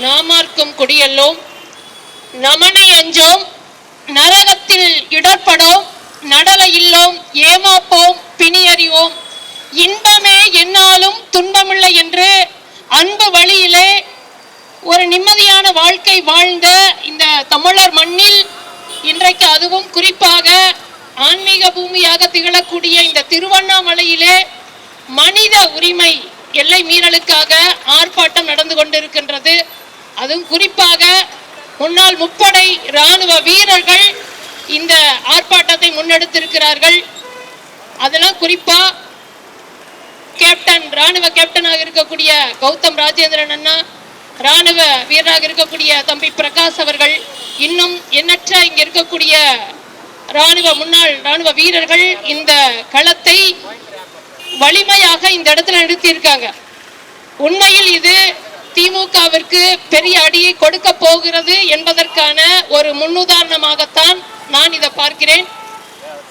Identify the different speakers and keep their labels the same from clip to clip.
Speaker 1: நாமார்க்கும் குடியல்லோம். நமனை அஞ்சோம். நரகத்தில் இடர்படோம். நடல இல்லோம். ஏமாப்போம். பிணியறிவோம். இன்பமே என்னாலும் துன்பமில்லை என்று அன்பு வழியிலே ஒரு நிம்மதியான வாழ்க்கை வாழ்ந்த இந்த தமிழர் மண்ணில் இன்றைக்கு அதுவும் குறிப்பாக ஆன்மீக பூமியாக திகழக்கூடிய இந்த திருவண்ணாமலையிலே மனித உரிமை எல்லை மீறலுக்காக அதுவும் குறிப்பாக முன்னாள் முப்படை இராணுவ வீரர்கள் இந்த ஆர்ப்பாட்டத்தை முன்னெடுத்திருக்கிறார்கள். அதெல்லாம் குறிப்பா கேப்டன் ராணுவ கேப்டனாக இருக்கக்கூடிய கௌதம் ராஜேந்திரன் அண்ணா ராணுவ வீரராக இருக்கக்கூடிய தம்பி பிரகாஷ் அவர்கள் இன்னும் எண்ணற்ற இங்க இருக்கக்கூடிய ராணுவ முன்னாள் ராணுவ வீரர்கள் இந்த களத்தை வலிமையாக இந்த இடத்துல நிறுத்தியிருக்காங்க. உண்மையில் இது திமுகவிற்கு பெரிய அடியை கொடுக்க போகிறது என்பதற்கான ஒரு முன்னுதாரணமாகத்தான் நான் இதை பார்க்கிறேன்.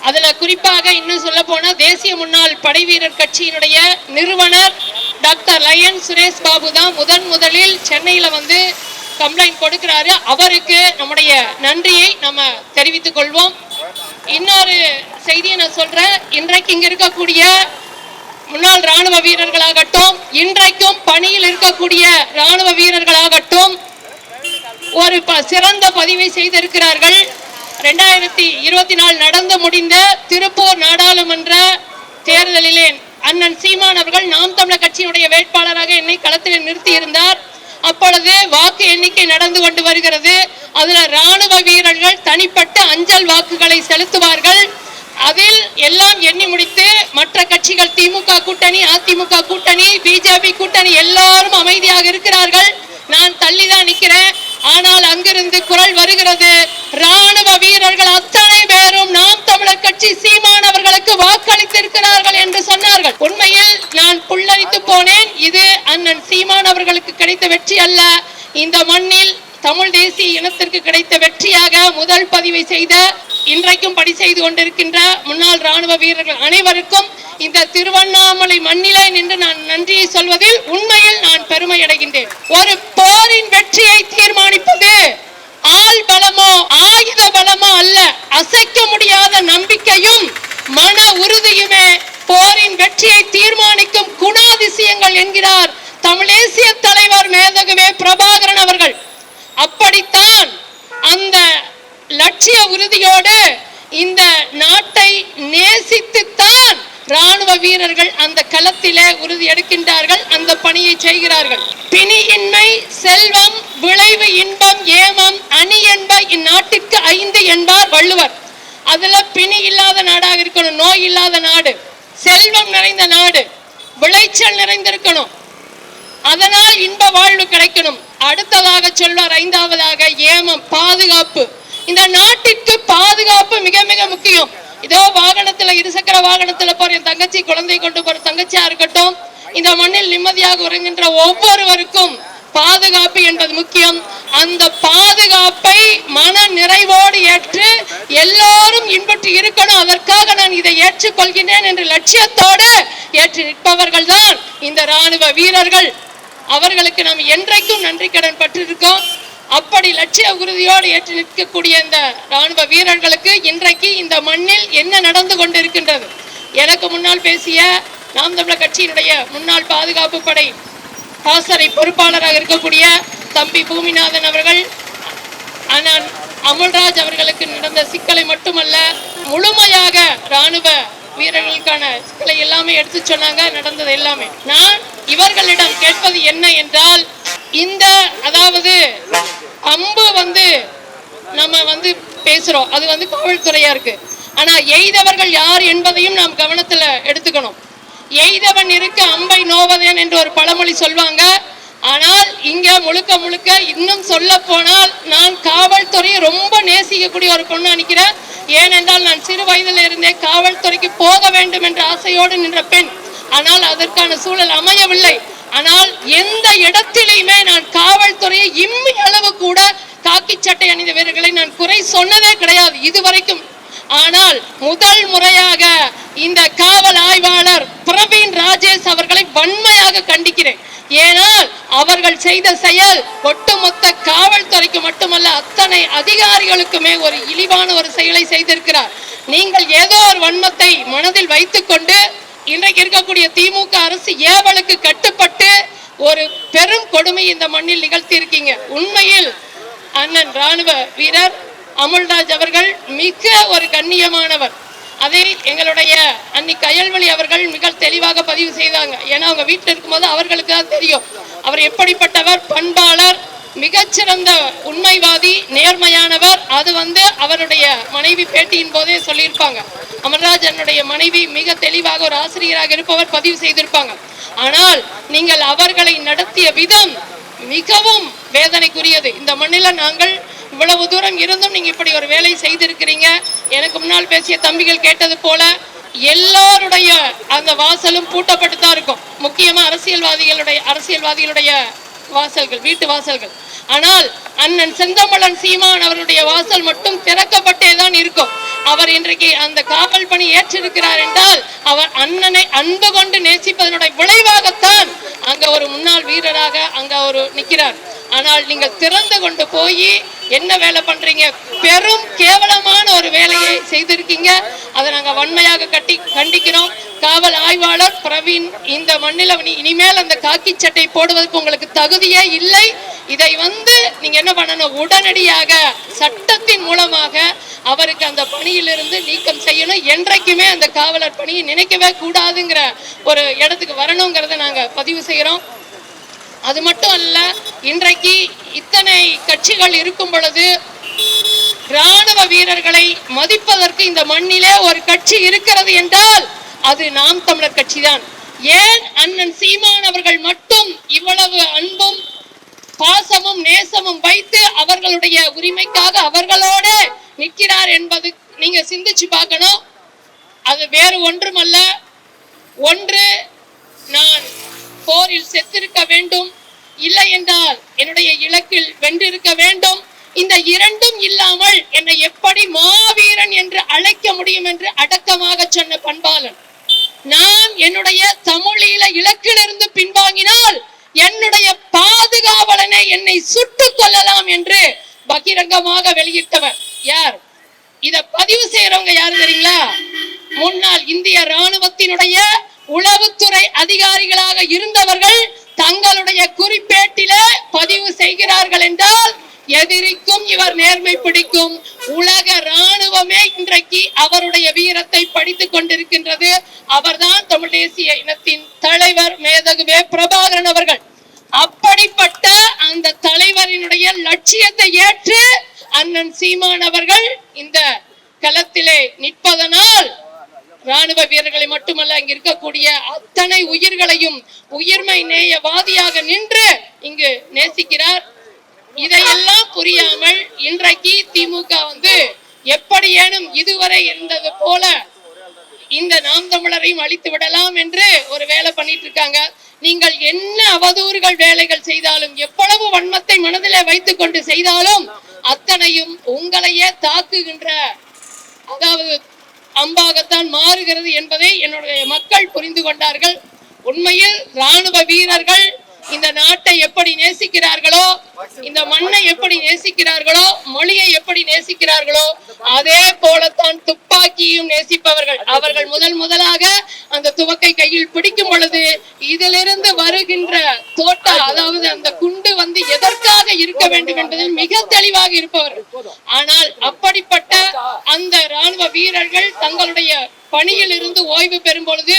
Speaker 1: அதுல குறிப்பாக இன்னும் சொல்ல போனா தேசிய முன்னாள் படை வீரர் கட்சியினுடைய நிறுவனர் டாக்டர் லயன் சுரேஷ் பாபு தான் முதன் முதலில் சென்னையில வந்து கம்ப்ளைண்ட் கொடுக்கிறாரு. அவருக்கு நம்முடைய நன்றியை நம்ம தெரிவித்துக் கொள்வோம். இன்னொரு செய்தியை நான் சொல்றேன். இன்றைக்கு இங்க இருக்கக்கூடிய முன்னாள் ராணுவ வீரர்களாகட்டும் இன்றைக்கும் பணியில் இருக்கக்கூடிய ராணுவ வீரர்களாகட்டும் ஒரு ப- சிறந்த பதிவை செய்திருக்கிறார்கள். ரெண்டாயிரத்தி இருபத்தி நாலு நடந்து முடிந்த திருப்பூர் நாடாளுமன்ற தேர்தலிலே அண்ணன் சீமான் அவர்கள் நாம் தமிழர் கட்சியினுடைய வேட்பாளராக என்னை களத்தில் நிறுத்தியிருந்தார். அப்பொழுது வாக்கு எண்ணிக்கை நடந்து கொண்டு வருகிறது. அதுல ராணுவ வீரர்கள் தனிப்பட்ட அஞ்சல் வாக்குகளை செலுத்துவார்கள். அதில் எல்லாம் எண்ணி முடித்து மற்ற கட்சிகள் திமுக கூட்டணி அதிமுக கூட்டணி பிஜேபி கூட்டணி எல்லாரும் அமைதியாக இருக்கிறார்கள். நான் தள்ளிதான் நிக்கிறேன் ஆனால் அங்கிருந்து குரல் வருகிறது. ராணுவ வீரர்கள் அத்தனை பேரும் நாம் தமிழர் கட்சி சீமானவர்களுக்கு வாக்களித்திருக்கிறார்கள் என்று சொன்னார்கள். உண்மையில் நான் புல்லரித்து போனேன். இது அண்ணன் சீமானவர்களுக்கு கிடைத்த வெற்றி அல்ல. இந்த மண்ணில் தமிழ் தேசிய இனத்திற்கு கிடைத்த வெற்றியாக முதல் பதிவை செய்த இன்றைக்கும் பணி செய்து கொண்டிருக்கின்ற முன்னாள் ராணுவ வீரர்கள் அனைவருக்கும் இந்த திருவண்ணாமலை மண்ணிலே நின்று நான் நன்றியை சொல்வதில் உண்மையில் நான் பெருமை அடைகின்றேன் ஒரு போரின் வெற்றியை தீர்மானிப்பது ஆள் பலமோ ஆயுத பலமோ அல்ல. அசைக்க முடியாத நம்பிக்கையும் மன உறுதியுமே போரின் வெற்றியை தீர்மானிக்கும் குணாதிசயங்கள் என்கிறார் தமிழேசிய தலைவர் மேதகுவே பிரபாகரன் அவர்கள். அப்படித்தான் அந்த லட்சிய உறுதியோடு இந்த நாட்டை நேசித்துத்தான் ராணுவ வீரர்கள் அந்த களத்திலே உறுதி எடுக்கின்றார்கள் அந்த பணியை செய்கிறார்கள். பிணியின்மை செல்வம் விளைவு இன்பம் ஏமம் அணி என்ப இந்நாட்டிற்கு ஐந்து என்பார் வள்ளுவர். அதுல பிணி இல்லாத நாடாக இருக்கணும் நோய் இல்லாத நாடு செல்வம் நிறைந்த நாடு விளைச்சல் நிறைந்திருக்கணும். அதனால் இன்ப வாழ்வு கிடைக்கணும். அடுத்ததாக சொல்வார் ஐந்தாவதாக ஏமம் பாதுகாப்பு. இந்த நாட்டிற்கு பாதுகாப்பு மிக மிக முக்கியம். இதோ வாகனத்துல இருசக்கர வாகனத்துல போற என் தங்கச்சி குழந்தை கொண்டு போற தங்கச்சியா இருக்கட்டும் இந்த மண்ணில் நிம்மதியாக உறங்குகின்ற ஒவ்வொருவருக்கும் பாதுகாப்பு என்பது முக்கியம். அந்த பாதுகாப்பை மன நிறைவோடு ஏற்று எல்லோரும் இன்பற்று இருக்கணும். அதற்காக நான் இதை ஏற்றுக்கொள்கின்றேன் என்ற லட்சியத்தோடு ஏற்று நிற்பவர்கள் தான் இந்த ராணுவ வீரர்கள். அவர்களுக்கு நாம் என்றைக்கும் நன்றி கடன் பட்டிருக்கோம். அப்படி லட்சிய உறுதியோடு ஏற்று நிற்கக்கூடிய இந்த ராணுவ வீரர்களுக்கு இன்றைக்கு இந்த மண்ணில் என்ன நடந்து கொண்டிருக்கின்றது? எனக்கு முன்னால் பேசிய நாம் தமிழர் கட்சியினுடைய முன்னாள் பாதுகாப்பு படை பாசறை பொறுப்பாளராக இருக்கக்கூடிய தம்பி பூமிநாதன் அவர்கள் ஆனால் அமல்ராஜ் அவர்களுக்கு நடந்த சிக்கலை மட்டுமல்ல முழுமையாக ராணுவ வீரர்களுக்கான சிக்கலை எல்லாமே எடுத்து சொன்னாங்க நடந்தது எல்லாமே. நான் இவர்களிடம் கேட்பது என்ன என்றால் இந்த அதாவது அம்பு வந்து நம்ம வந்து பேசுறோம். அது வந்து காவல்துறையா இருக்கு. ஆனா எய்தவர்கள் யார் என்பதையும் நாம் கவனத்துல எடுத்துக்கணும். எய்தவன் இருக்க அம்பை நோவதேன் என்று ஒரு பழமொழி சொல்வாங்க. ஆனால் இங்க முழுக்க முழுக்க இன்னும் சொல்ல போனால் நான் காவல்துறையை ரொம்ப நேசிக்கக்கூடிய ஒரு பொண்ணு நினைக்கிறேன். ஏனென்றால் நான் சிறு வயதில் இருந்தே காவல்துறைக்கு போக வேண்டும் என்ற ஆசையோடு நின்ற பெண். ஆனால் அதற்கான சூழல் அமையவில்லை. ஆனால் எந்த இடத்திலையுமே நான் காவல்துறையை இம்மி அளவு கூட காக்கி சட்டை அணிந்த வீரர்களை நான் குறை சொன்னதே கிடையாது இதுவரைக்கும். ஆனால் முதல் முறையாக இந்த காவல் ஆய்வாளர் பிரவீன் ராஜேஷ் அவர்களை வன்மையாக வன்மையாக கண்டிக்கிறேன். ஏனால் அவர்கள் செய்த செயல் ஒட்டுமொத்த காவல்துறைக்கு மட்டுமல்ல அத்தனை அதிகாரிகளுக்குமே ஒரு இழிவான ஒரு செயலை செய்திருக்கிறார். நீங்கள் ஏதோ ஒரு வன்மத்தை மனதில் வைத்துக்கொண்டு இன்றைக்கு இருக்கக்கூடிய திமுக அரசு ஏவலுக்கு கட்டுப்பட்டு ஒரு பெரும் கொடுமை இந்த மண்ணில் நிகழ்த்தி இருக்கீங்க உண்மையில் அண்ணன் ராணுவ வீரர் அமுல்ராஜ் அவர்கள் மிக ஒரு கண்ணியமானவர். அதை எங்களுடைய அன்னி கயல்வழி அவர்கள் மிக தெளிவாக பதிவு செய்தாங்க. ஏன்னா அவங்க வீட்டில் இருக்கும்போது அவர்களுக்கு தான் தெரியும். அவர் எப்படிப்பட்டவர்? பண்பாளர் மிகச்சிறந்த உண்மைவாதி நேர்மையானவர். அது வந்து அவருடைய மனைவி பேட்டியின் போதே சொல்லியிருப்பாங்க. அமர்ராஜனுடைய மனைவி மிக தெளிவாக ஒரு ஆசிரியராக இருப்பவர் பதிவு செய்திருப்பாங்க. ஆனால் நீங்கள் அவர்களை நடத்திய விதம் மிகவும் வேதனைக்குரியது. இந்த மண்ணில நாங்கள் இவ்வளவு தூரம் இருந்தும் நீங்க இப்படி ஒரு வேலை செய்திருக்கிறீங்க. எனக்கு முன்னால் பேசிய தம்பிகள் கேட்டது போல எல்லாருடைய அந்த வாசலும் பூட்டப்பட்டு தான் இருக்கும். முக்கியமா அரசியல்வாதிகளுடைய அரசியல்வாதிகளுடைய வாசல்கள் வீட்டு வாசல்கள். ஆனால் அண்ணன் செந்தமலன் சீமான் அவருடைய வாசல் மட்டும் திறக்கப்பட்டே தான் இருக்கும். அவர் இன்றைக்கு அந்த காவல் பணி ஏற்றிருக்கிறார் என்றால் அவர் அண்ணனை அன்பு கொண்டு நேசிப்பதனுடைய விளைவாகத்தான் அங்க ஒரு முன்னாள் வீரராக அங்க ஒரு நிற்கிறார் ஆனால் நீங்கள் திறந்து கொண்டு போய் என்ன வேலை பண்றீங்க? பெரும் கேவலமான ஒரு வேலையை செய்திருக்கீங்க. அதை நாங்க வன்மையாக கட்டி கண்டிக்கிறோம். காவல் ஆய்வாளர் பிரவீன் இந்த மண்ணில் இனிமேல் அந்த காக்கி சட்டை போடுவதற்கு உங்களுக்கு தகுதியே இல்லை. இதை வந்து நீங்க என்ன பண்ணணும்? உடனடியாக சட்டத்தின் மூலமாக அவருக்கு அந்த பணியிலிருந்து நீக்கம் செய்யணும். என்றைக்குமே அந்த காவலர் பணியை நினைக்கவே கூடாதுங்கிற ஒரு இடத்துக்கு வரணுங்கிறத நாங்க பதிவு செய்கிறோம். அது மட்டும் அல்ல இன்றைக்கு இத்தனை கட்சிகள் இருக்கும் பொழுது ராணுவ வீரர்களை மதிப்பதற்கு இந்த மண்ணிலே ஒரு கட்சி இருக்கிறது என்றால் அது நாம் தமிழர் கட்சிதான். ஏன் அண்ணன் சீமான் அவர்கள் மட்டும் இவ்வளவு அன்பும் பாசமும் நேசமும் வைத்து அவர்களுடைய உரிமைக்காக அவர்களோட நிற்கிறார் என்பது நீங்க சிந்திச்சு பார்க்கணும். அது வேறு ஒன்றுமல்ல. ஒன்று நான் போரில் செத்திருக்க வேண்டும். இல்லை என்றால் என்னுடைய இலக்கில் வென்றிருக்க வேண்டும். இந்த இரண்டும் இல்லாமல் என்னை எப்படி மாவீரன் என்று அழைக்க முடியும் என்று அடக்கமாக சொன்ன பண்பாளன். நான் என்னுடைய தமிழீழ இலக்கிலிருந்து பின்வாங்கினால் என்னுடைய பாதுகாவலனை என்னை சுட்டுக் கொள்ளலாம் என்று பகிரங்கமாக வெளியிட்டவர் யார்? இத பதிவு செய்யறவங்க யாரு தெரியுங்களா? முன்னாள் இந்திய ராணுவத்தினுடைய உளவுத்துறை அதிகாரிகளாக இருந்தவர்கள் தங்களுடைய குறிப்பேட்டில பதிவு செய்கிறார்கள் என்றால் எதிரிக்கும் இவர் நேர்மை பிடிக்கும். உலக ராணுவமே இன்றைக்கு அவருடைய வீரத்தை படித்துக் கொண்டிருக்கின்றது. அவர்தான் தமிழ் தேசிய இனத்தின் தலைவர் மேதகுவே பிரபாகரன் அவர்கள். அப்படிப்பட்ட அந்த தலைவரினுடைய லட்சியத்தை ஏற்று அண்ணன் சீமான் அவர்கள் இந்த களத்திலே நிற்பதனால் ராணுவ வீரர்களை மட்டுமல்ல இங்க இருக்கக்கூடிய அத்தனை உயிர்களையும் உயிர்மை நேயவாதியாக நின்று இங்கு நேசிக்கிறார். இதையெல்லாம் புரியாமல் இன்றைக்கு திமுக வந்து எப்படியேனும் இதுவரை இருந்தது போல இந்த நாம் தமிழரையும் அழித்து விடலாம் என்று ஒரு வேலை பண்ணிட்டு இருக்காங்க. நீங்கள் என்ன அவதூறுகள் வேலைகள் செய்தாலும் எவ்வளவு வன்மத்தை மனதிலே வைத்துக் கொண்டு செய்தாலும் அத்தனையும் உங்களையே தாக்குகின்ற அதாவது அம்பாகத்தான் மாறுகிறது என்பதை என்னுடைய மக்கள் புரிந்து கொண்டார்கள். உண்மையில் ராணுவ வீரர்கள் இந்த நாட்டை எப்படி நேசிக்கிறார்களோ இந்த மண்ணை எப்படி நேசிக்கிறார்களோ மொழியை எப்படி நேசிக்கிறார்களோ அதே போலத்தான் துப்பாக்கியும் நேசிப்பவர்கள். அவர்கள் முதல் முதலாக அந்த துவக்கை கையில் பிடிக்கும் பொழுது இதிலிருந்து வருகின்ற தோட்டா அதாவது அந்த குண்டு வந்து எதற்காக இருக்க வேண்டும் என்பதில் மிக தெளிவாக இருப்பவர்கள். ஆனால் அப்படிப்பட்ட அந்த ராணுவ வீரர்கள் தங்களுடைய பணியில் இருந்து ஓய்வு பெறும் பொழுது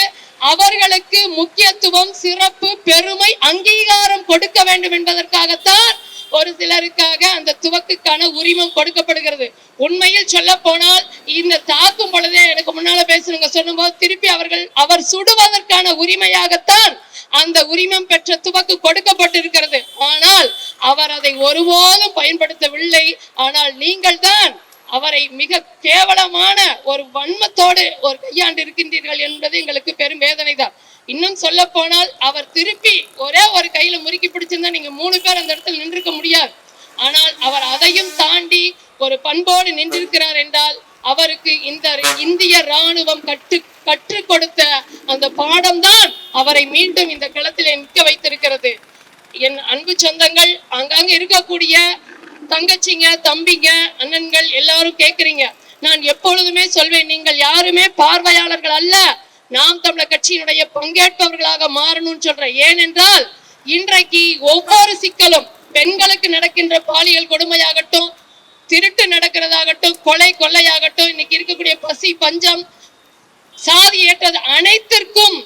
Speaker 1: அவர்களுக்கு முக்கியத்துவம் சிறப்பு பெருமை அங்கீகாரம் கொடுக்க வேண்டும் என்பதற்காகத்தான் ஒரு சிலருக்காக அந்த துவக்குக்கான உரிமம் கொடுக்கப்படுகிறது. உண்மையில் சொல்ல போனால் இந்த தாக்கும் பொழுதே எனக்கு முன்னால பேசுறவங்க சொல்லும்போது திருப்பி அவர்கள் அவர் சுடுவதற்கான உரிமையாகத்தான் அந்த உரிமம் பெற்ற துவக்கு கொடுக்கப்பட்டிருக்கிறது. ஆனால் அவர் அதை ஒருபோதும் பயன்படுத்தவில்லை. ஆனால் நீங்கள் தான் அவரை மிக கேவலமான ஒரு வன்மத்தோடு ஒரு கையாண்டு இருக்கின்றீர்கள் என்பது எங்களுக்கு பெரும் வேதனை தான் இன்னும் சொல்ல போனால் அவர் திருப்பி ஒரே ஒரு கையில முறுக்கி பிடிச்சிருந்தா நீங்க மூணு பேர் அந்த இடத்துல நின்றுக்க முடியாது. ஆனால் அவர் அதையும் தாண்டி ஒரு பண்போடு நின்றிருக்கிறார் என்றால் அவருக்கு இந்த இந்திய ராணுவம் கற்று கற்றுக் கொடுத்த அந்த பாடம்தான் அவரை மீண்டும் இந்த களத்திலே நிற்க வைத்திருக்கிறது. என் அன்பு சொந்தங்கள் அங்கங்க இருக்கக்கூடிய தங்கச்சிங்க தம்பிங்க அண்ணன்கள் எல்லாரும் கேட்குறீங்க நான் எப்பொழுதுமே சொல்வேன் நீங்கள் யாருமே பார்வையாளர்கள் அல்ல. நாம் தமிழர் கட்சியினுடைய பங்கேற்பவர்களாக மாறணும்னு சொல்றேன். ஏனென்றால் இன்றைக்கு ஒவ்வொரு சிக்கலும் பெண்களுக்கு நடக்கின்ற பாலியல் கொடுமையாகட்டும் திருட்டு நடக்கிறதாகட்டும் கொலை கொள்ளையாகட்டும் இன்னைக்கு இருக்கக்கூடிய பசி பஞ்சம் சாதி ஏற்றது அனைத்திற்கும்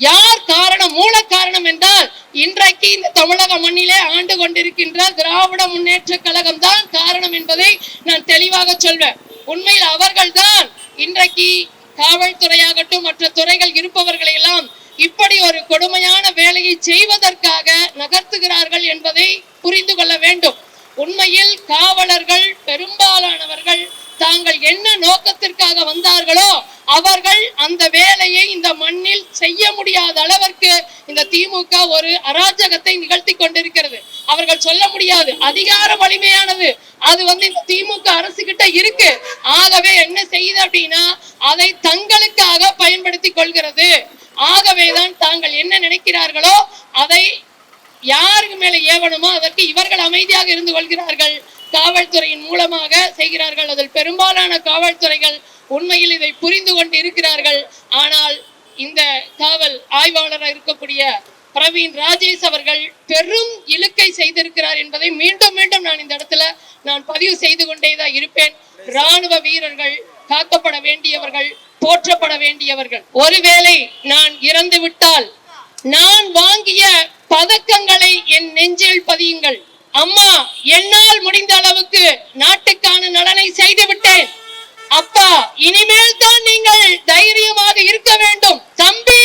Speaker 1: யார் காரணம் மூல காரணம் என்றால் இன்றைக்கு இந்த தமிழக மண்ணிலே ஆண்டு கொண்டிருக்கின்ற திராவிட முன்னேற்ற கழகம் தான் காரணம் என்பதை நான் தெளிவாக சொல்வேன். உண்மையில் அவர்கள்தான் இன்றைக்கு காவல்துறையாகட்டும் மற்ற துறைகள் இருப்பவர்களை எல்லாம் இப்படி ஒரு கொடுமையான வேலையை செய்வதற்காக நகர்த்துகிறார்கள் என்பதை புரிந்து கொள்ள வேண்டும். உண்மையில் காவலர்கள் பெரும்பாலானவர்கள் தாங்கள் என்ன நோக்கத்திற்காக வந்தார்களோ அவர்கள் அந்த வேலையை இந்த மண்ணில் செய்ய முடியாத அளவிற்கு இந்த திமுக ஒரு அராஜகத்தை நிகழ்த்தி கொண்டிருக்கிறது. அவர்கள் சொல்ல முடியாது. அதிகார வலிமையானது. அது வந்து இந்த திமுக அரசு கிட்ட இருக்கு. ஆகவே என்ன செய்யுது அப்படின்னா அதை தங்களுக்காக பயன்படுத்தி கொள்கிறது. ஆகவேதான் தாங்கள் என்ன நினைக்கிறார்களோ அதை யாருக்கு மேல ஏவணுமோ அதற்கு இவர்கள் அமைதியாக இருந்து கொள்கிறார்கள். காவல்துறையின் மூலமாக செய்கிறார்கள். அதில் பெரும்பாலான காவல்துறைகள் உண்மையில் இதை புரிந்து கொண்டு இருக்கிறார்கள் ஆனால் இந்த காவல் ஆய்வாளராக இருக்கக்கூடிய பிரவீன் ராஜேஷ் அவர்கள் பெரும் இழுக்கை செய்திருக்கிறார் என்பதை மீண்டும் மீண்டும் நான் இந்த இடத்துல நான் பதிவு செய்து கொண்டேதான் இருப்பேன். ராணுவ வீரர்கள் காக்கப்பட வேண்டியவர்கள் போற்றப்பட வேண்டியவர்கள். ஒருவேளை நான் இறந்து விட்டால் நான் வாங்கிய பதக்கங்களை என் நெஞ்சில் பதியுங்கள். அம்மா என்னால் முடிந்த அளவுக்கு நாட்டுக்கான நலனை செய்துவிட்டு அப்பா இனிமேல் தான் நீங்கள் தைரியமாக இருக்க வேண்டும். தம்பி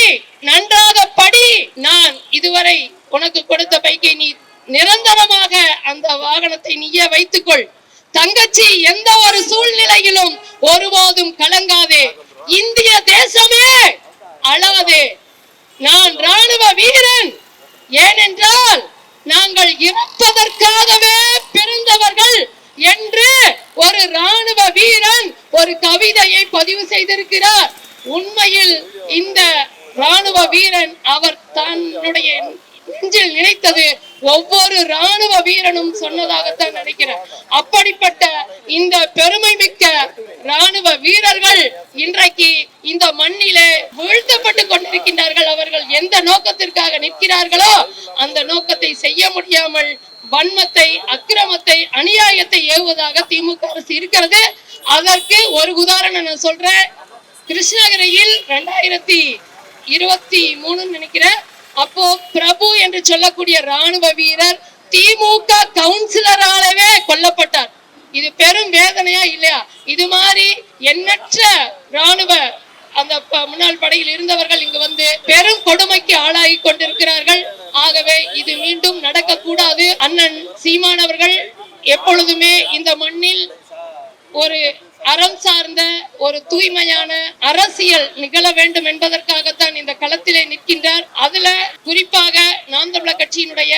Speaker 1: நன்றாக படி. நான் இதுவரை உனக்கு கொடுத்த பைக்கை நீ நிரந்தரமாக அந்த வாகனத்தை நீயே வைத்துக்கொள். தங்கச்சி எந்த ஒரு சூழ்நிலையிலும் ஒருபோதும் கலங்காதே. இந்திய தேசமே அழாதே. நான் ராணுவ வீரன். ஏனென்றால் நாங்கள் இறப்பதற்காகவே பிறந்தவர்கள். என்று ஒரு ராணுவ வீரன் ஒரு கவிதையை பதிவு செய்திருக்கிறார். உண்மையில் இந்த ராணுவ வீரன் அவர் தன்னுடைய நெஞ்சில் நினைத்தது ஒவ்வொரு ராணுவ வீரனும் சொன்னதாகத்தான் நினைக்கிறேன். அப்படிப்பட்ட இந்த பெருமை மிக்க ராணுவ வீரர்கள் இன்றைக்கு இந்த மண்ணிலே வீழ்த்தப்பட்டு கொண்டிருக்கின்றார்கள். அவர்கள் எந்த நோக்கத்திற்காக நிற்கிறார்களோ அந்த நோக்கத்தை செய்ய முடியாமல் வன்மத்தை அக்கிரமத்தை அநியாயத்தை ஏவுவதாக திமுக அரசு இருக்கிறது. அதற்கு ஒரு உதாரணம் நான் சொல்றேன். கிருஷ்ணகிரியில் ரெண்டாயிரத்தி இருபத்தி மூணுன்னு நினைக்கிறேன். அப்போ பிரபு என்று சொல்லக்கூடிய ராணுவ வீரர் திமுக கவுன்சிலராலவே கொல்லப்பட்டார். இது பெரும் வேதனையா இல்லையா? இது மாதிரி எண்ணற்ற ராணுவ அந்த ப- முன்னாள் படையில் இருந்தவர்கள் இங்கு வந்து பெரும் கொடுமைக்கு ஆளாகி கொண்டிருக்கிறார்கள். ஆகவே இது மீண்டும் நடக்கக்கூடாது. அண்ணன் சீமான் அவர்கள் எப்பொழுதுமே இந்த மண்ணில் ஒரு அறம் சார்ந்த ஒரு தூய்மையான அரசியல் நிகழ வேண்டும் என்பதற்காகத்தான் இந்த களத்திலே நிற்கின்றார். அதுல குறிப்பாக நாம் தமிழர் கட்சியினுடைய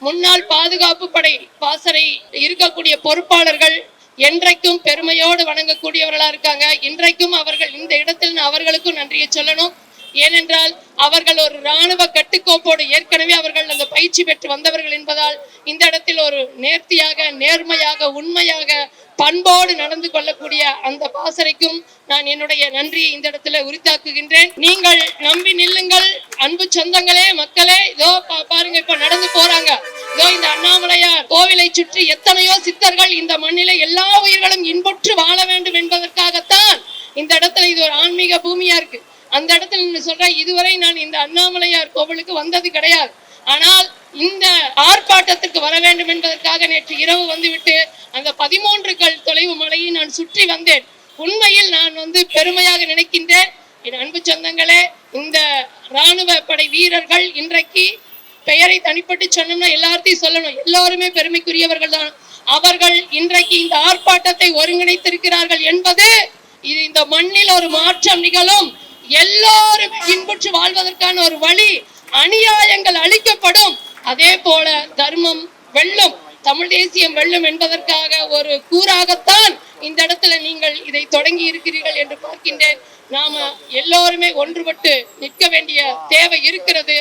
Speaker 1: முன்னாள் பாதுகாப்பு படை பாசறை இருக்கக்கூடிய பொறுப்பாளர்கள் என்றைக்கும் பெருமையோடு வணங்கக்கூடியவர்களா இருக்காங்க. இன்றைக்கும் அவர்கள் இந்த இடத்தில் அவர்களுக்கும் நன்றியை சொல்லணும். ஏனென்றால் அவர்கள் ஒரு இராணுவ கட்டுக்கோப்போடு ஏற்கனவே அவர்கள் அந்த பயிற்சி பெற்று வந்தவர்கள் என்பதால் இந்த இடத்தில் ஒரு நேர்த்தியாக நேர்மையாக உண்மையாக பண்போடு நடந்து கொள்ளக்கூடிய அந்த பாசறைக்கும் நான் என்னுடைய நன்றியை இந்த இடத்துல உரித்தாக்குகின்றேன். நீங்கள் நம்பி நில்லுங்கள். அன்பு சொந்தங்களே மக்களே இதோ பா- பாருங்க இப்ப நடந்து போறாங்க. இதோ இந்த அண்ணாமலையா கோவிலை சுற்றி எத்தனையோ சித்தர்கள் இந்த மண்ணில எல்லா உயிர்களும் இன்புற்று வாழ வேண்டும் என்பதற்காகத்தான் இந்த இடத்துல இது ஒரு ஆன்மீக பூமியா இருக்கு. அந்த இடத்துல நீங்க சொல்ற இதுவரை நான் இந்த அண்ணாமலையார் கோவிலுக்கு வந்தது கிடையாது. ஆனால் இந்த ஆர்ப்பாட்டத்திற்கு வர வேண்டும் என்பதற்காக நேற்று இரவு வந்துவிட்டு அந்த பதிமூன்று கல் தொலைவு மலையை நான் சுற்றி வந்தேன். உண்மையில் நான் வந்து பெருமையாக நினைக்கின்றேன். என் அன்பு சொந்தங்களே இந்த ராணுவ படை வீரர்கள் இன்றைக்கு பெயரை தனிப்பட்டு சொன்னோம்னா எல்லார்த்தையும் சொல்லணும். எல்லாருமே பெருமைக்குரியவர்கள் தான். அவர்கள் இன்றைக்கு இந்த ஆர்ப்பாட்டத்தை ஒருங்கிணைத்திருக்கிறார்கள் என்பது இது இந்த மண்ணில் ஒரு மாற்றம் நிகழும். எல்லோருமே பின்புற்று வாழ்வதற்கான ஒரு வழி அநியாயங்கள் அளிக்கப்படும் அதே போல தர்மம் வெல்லும் தமிழ் தேசியம் வெல்லும் என்பதற்காக ஒரு கூறாகத்தான் இந்த இடத்துல நீங்கள் இதை தொடங்கி இருக்கிறீர்கள் என்று பார்க்கின்றேன். நாம எல்லோருமே ஒன்றுபட்டு நிற்க வேண்டிய தேவை இருக்கிறது.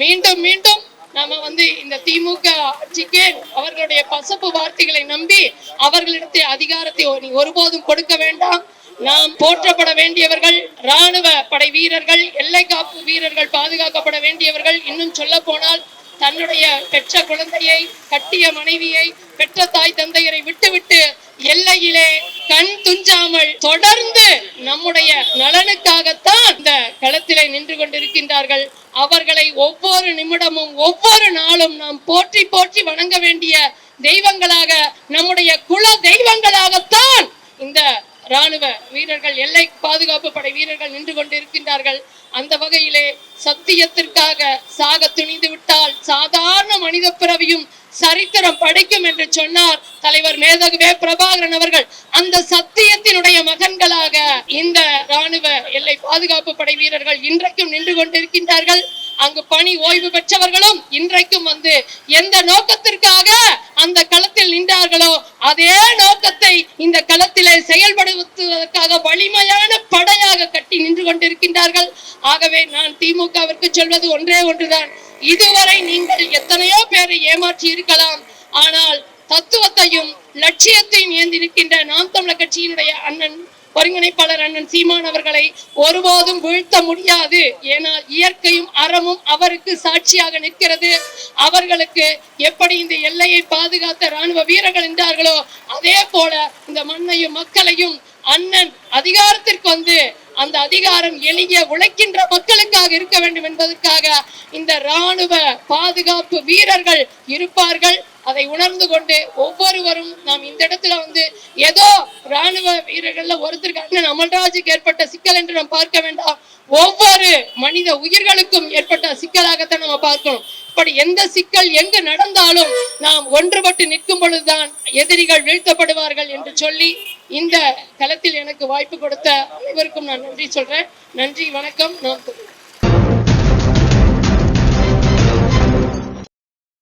Speaker 1: மீண்டும் மீண்டும் நாம வந்து இந்த திமுக ஆட்சிக்கு அவர்களுடைய பசப்பு வார்த்தைகளை நம்பி அவர்களிடத்தை அதிகாரத்தை நீ ஒருபோதும் கொடுக்க வேண்டாம். நாம் போற்றப்பட வேண்டியவர்கள் ராணுவ படை வீரர்கள் எல்லை காப்பு வீரர்கள் பாதுகாக்கப்பட வேண்டியவர்கள். இன்னும் சொல்ல போனால் தன்னுடைய பெற்ற குழந்தையை கட்டிய மனைவியை பெற்ற தாய் தந்தையரை விட்டுவிட்டு எல்லையிலே கண் துஞ்சாமல் தொடர்ந்து நம்முடைய நலனுக்காகத்தான் இந்த களத்திலே நின்று கொண்டிருக்கின்றார்கள். அவர்களை ஒவ்வொரு நிமிடமும் ஒவ்வொரு நாளும் நாம் போற்றி போற்றி வணங்க வேண்டிய தெய்வங்களாக நம்முடைய குல தெய்வங்களாகத்தான் இந்த ராணுவ வீரர்கள் எல்லை பாதுகாப்பு படை வீரர்கள் நின்று கொண்டிருக்கின்றார்கள். அந்த வகையிலே சத்தியத்திற்காக சாக துணிந்து விட்டால் சாதாரண மனித பிறவியும் சரித்திரம் படைக்கும் என்று சொன்னார் தலைவர் மேதகுவே பிரபாகரன் அவர்கள். அந்த சத்தியத்தினுடைய மகன்களாக இந்த ராணுவ எல்லை பாதுகாப்பு படை வீரர்கள் இன்றைக்கும் நின்று கொண்டிருக்கின்றார்கள். அங்கு பணி ஓய்வு பெற்றவர்களும் இன்றைக்கும் வந்து எந்த நோக்கத்திற்காக அந்த களத்தில் நின்றார்களோ அதே நோக்கத்தை இந்த களத்திலே செயல்படுத்துவதற்காக வலிமையான படையாக கட்டி நின்று கொண்டிருக்கின்றார்கள். ஆகவே நான் திமுகவிற்கு சொல்வது ஒன்றே ஒன்றுதான். இதுவரை நீங்கள் எத்தனையோ பேரை ஏமாற்றி இருக்கலாம் ஆனால் தத்துவத்தையும் லட்சியத்தையும் ஏந்திருக்கின்ற நாம் தமிழர் கட்சியினுடைய அண்ணன் ஒருங்கிணைப்பாளர் அண்ணன் சீமான் அவர்களை ஒருபோதும் வீழ்த்த முடியாது. ஏனால் இயற்கையும் அறமும் அவருக்கு சாட்சியாக நிற்கிறது. அவர்களுக்கு எப்படி இந்த எல்லையை பாதுகாத்த ராணுவ வீரர்கள் என்றார்களோ அதே போல இந்த மண்ணையும் மக்களையும் அண்ணன் அதிகாரத்திற்கு வந்து அந்த அதிகாரம் எளிய உழைக்கின்ற மக்களுக்காக இருக்க வேண்டும் என்பதற்காக இந்த ராணுவ பாதுகாப்பு வீரர்கள் இருப்பார்கள். அதை உணர்ந்து கொண்டு ஒவ்வொருவரும் நாம் இந்த இடத்துல வந்து ஏதோ ராணுவ வீரர்கள்ல ஒருத்தருக்கு அண்ணன் அமல்ராஜுக்கு ஏற்பட்ட சிக்கல் என்று நாம் பார்க்க வேண்டாம். ஒவ்வொரு மனித உயிர்களுக்கும் ஏற்பட்ட சிக்கலாகத்தான் நம்ம பார்க்கணும். அப்படி எந்த சிக்கல் எங்கு நடந்தாலும் நாம் ஒன்றுபட்டு நிற்கும் பொழுதுதான் எதிரிகள் வீழ்த்தப்படுவார்கள் என்று சொல்லி இந்த களத்தில் எனக்கு வாய்ப்பு கொடுத்த அனைவருக்கும் நான் நன்றி சொல்றேன். நன்றி வணக்கம். நான்